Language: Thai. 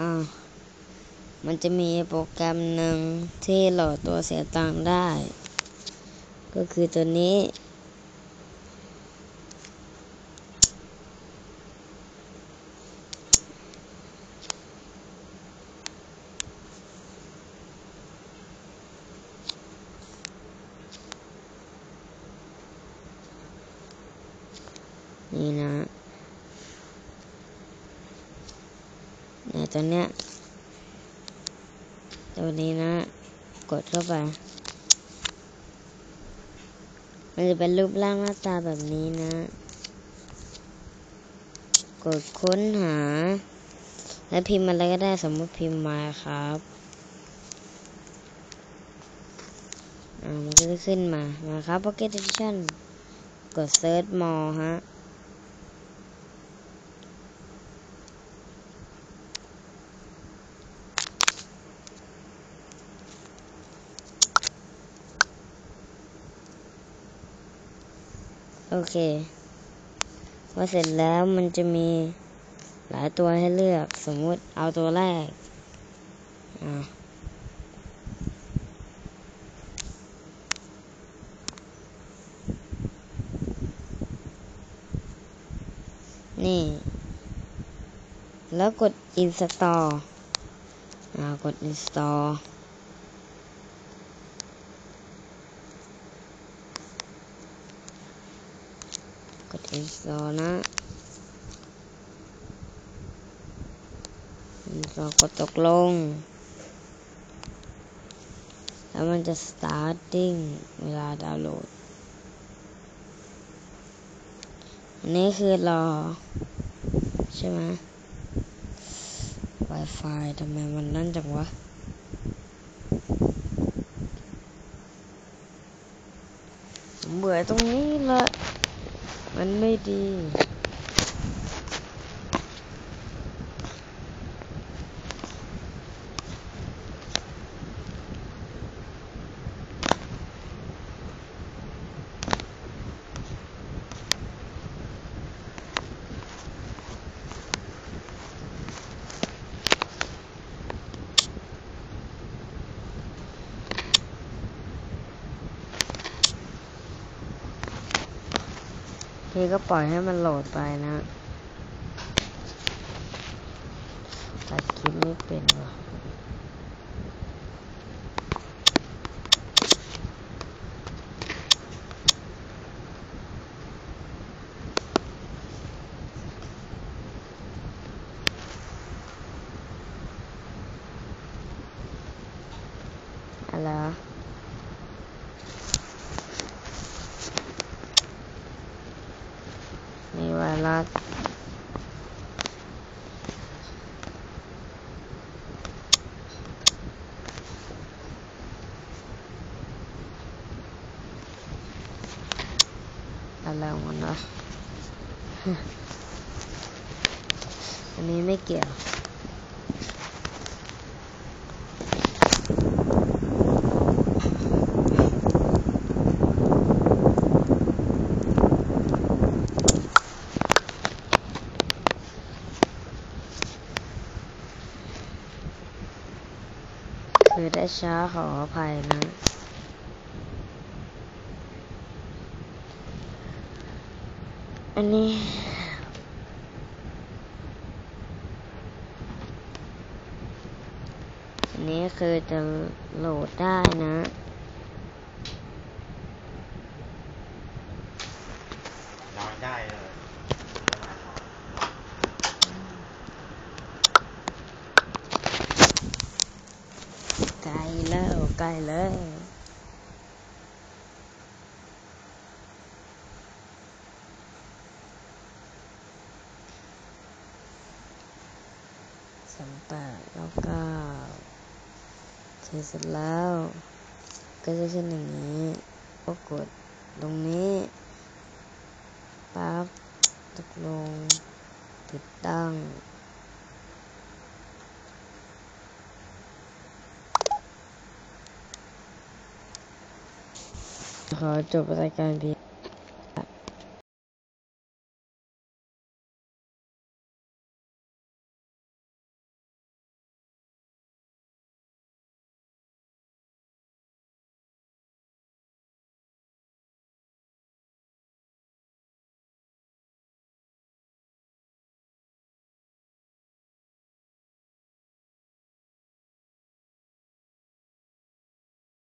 อ่ามันจะมีโปรแกรมหนึ่งที่โหลดตัวเสียตังค์ได้ ก็คือตัวนี้ นี่นะใน ตัวเนี้ยตัวนี้นะ กดเข้าไป มันจะเป็นรูปร่างหน้าตาแบบนี้นะ กดค้นหา แล้วพิมพ์อะไรก็ได้สมมติพิมพ์มาครับอ่ามันก็จะขึ้นมามาครับ Pocket Edition กด Search More ฮะ เคพอเสร็จแล้วมันจะมีหลายตัวให้เลือก สมมุติเอาตัวแรกอ่านี่ แล้วกด install อ่ากด install กด install นะ install กดตกลง แล้วมันจะ starting เวลาดาวน์โหลด อันนี้คือรอ ใช่ไหม Wi-Fi ทำไมมันนั่นจังวะเบื่อตรงนี้ละ มันไม่ดี พี่ก็ปล่อยให้มันโหลดไปนะตัดคลิปไม่เป็นว่ะอะไรวะ มีไวรัสอะไรมันนะอันนี้ไม่เกี่ยว ช้าขออภัยนะ อันนี้อันนี้คือจะโหลดได้นะ นอนได้เลย ไกล แล้วไกลแล้วสามแปดเก้าเก้าเสร็จเสร็จแล้ว ก็จะขึ้นอย่างนี้ก็กดตรงนี้ปั๊บตกลง ติดตั้ง ขอจบรายการเพียง